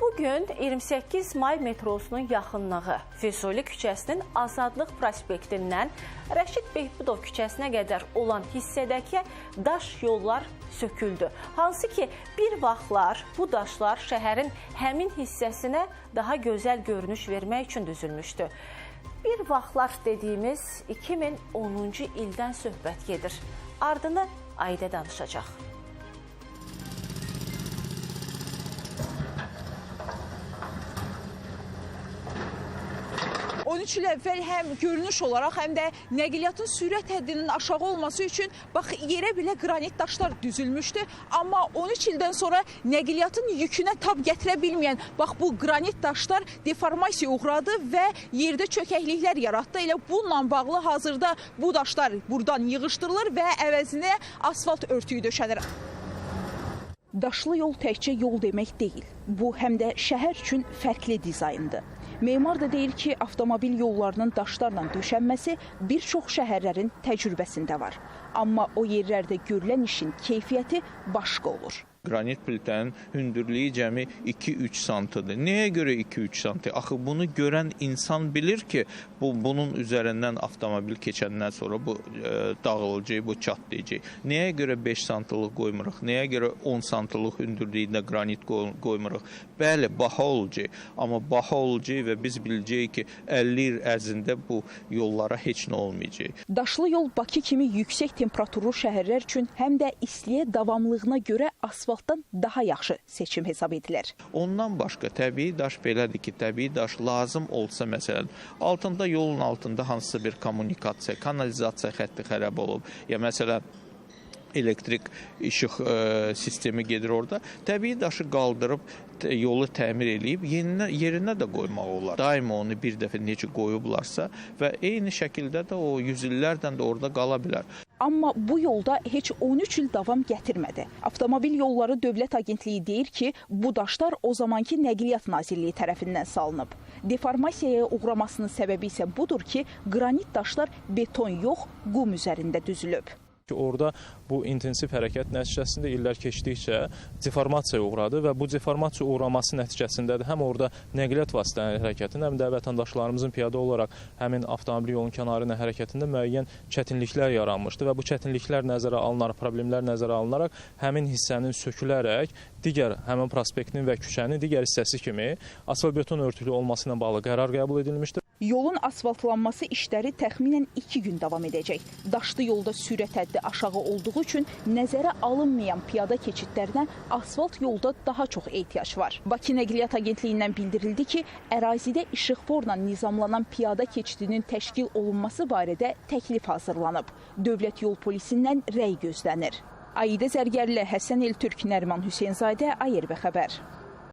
Bu gün 28 may metrosunun yaxınlığı Füzuli küçəsinin Azadlıq prospektindən Rəşid Behbudov küçəsinə qədər olan hissədəki daş yollar söküldü. Hansı ki, bir vaxtlar bu daşlar şəhərin həmin hissəsinə daha gözəl görünüş vermək üçün düzülmüşdü. Bir vaxtlar dediyimiz 2010-cu ildən söhbət gedir. Ardını Ayda danışacaq. 13 il əvvəl həm görünüş olaraq, həm də nəqliyyatın sürət həddinin aşağı olması üçün bax yerə belə qranit daşlar düzülmüşdü. Amma 13 ildən sonra nəqliyyatın yükünə tab gətirə bilməyən bax bu qranit daşlar deformasiya uğradı və yerdə çökəkliklər yaratdı. Elə bununla bağlı hazırda bu daşlar buradan yığışdırılır və əvəzinə asfalt örtüyü döşənir. Daşlı yol təkcə yol demək deyil. Bu həm də şəhər üçün fərqli dizayndır. Memar da deyir ki, avtomobil yollarının daşlarla döşənməsi bir çox şəhərlərin təcrübəsində var. Amma o yerlərdə görülən işin keyfiyyəti başqa olur. Qranit plitənin hündürlüyü cəmi 2-3 santıdır. Nəyə görə 2-3 santı? Axı bunu görən insan bilir ki, bu bunun üzərindən avtomobil keçəndən sonra bu e, dağılacaq, bu çatlayacaq. Nəyə görə 5 santlıq qoymuruq? Nəyə görə 10 santlıq hündürlüyündə qranit qoymuruq? Bəli, baha olacaq, amma baha olacaq və biz biləcəyik ki, 50 il ərzində bu yollara heç nə olmayacaq. Daşlı yol Bakı kimi yüksək temperaturlu şəhərlər üçün həm də istiliyə davamlılığına görə asfalt asfaltdan daha yaxşı seçim hesab edilir. Ondan başqa təbii daş belədir ki, təbii daş lazım olsa məsələn, altında yolun altında hansısa bir kommunikasiya, kanalizasiya xətti xərab olub, ya məsələn elektrik işıq ə, sistemi gedir orada. Təbii daşı qaldırıb yolu təmir eləyib yerinə yerinə də qoymaq olar. Daima onu bir dəfə necə qoyublarsa və eyni şəkildə də o yüz illərdən də orada qala bilər. Amma bu yolda heç 13 il davam gətirmədi. Avtomobil Yolları Dövlət Agentliyi deyir ki, bu daşlar o zamanki Nəqliyyat Nazirliyi tərəfindən salınıb. Deformasiyaya uğramasının səbəbi isə budur ki, qranit daşlar beton yox, qum üzərində düzülüb ki, orada bu intensiv hərəkət nəticəsində illər keçdikcə deformasiyaya uğradı və bu deformasiya uğraması nəticəsində də həm orada nəqliyyat vasitələrinin hərəkətində, həm də vətəndaşlarımızın piyada olaraq həmin avtomobil yolunun kənarı ilə hərəkətində müəyyən çətinliklər yaranmışdı və bu çətinliklər nəzərə alınaraq, problemlər nəzərə alınaraq həmin hissənin sökülərək digər həmin prospektin və küçənin digər hissəsi kimi asfalt beton örtülü olması ilə bağlı qərar qəbul edilmişdir. Yolun asfaltlanması işləri təxminən 2 gün davam edəcək. Daşlı yolda sürət həddi aşağı olduğu üçün nəzərə alınmayan piyada keçidlərinə asfalt yolda daha çox ehtiyac var. Bakı Nəqliyyat Agentliyindən bildirildi ki, ərazidə işıqforla nizamlanan piyada keçidinin təşkil olunması barədə təklif hazırlanıb. Dövlət Yol Polisindən rəy gözlənir. Aida Zərgərlə Həsən Eltürk, Nəriman Hüseynzadə, ARV xəbər.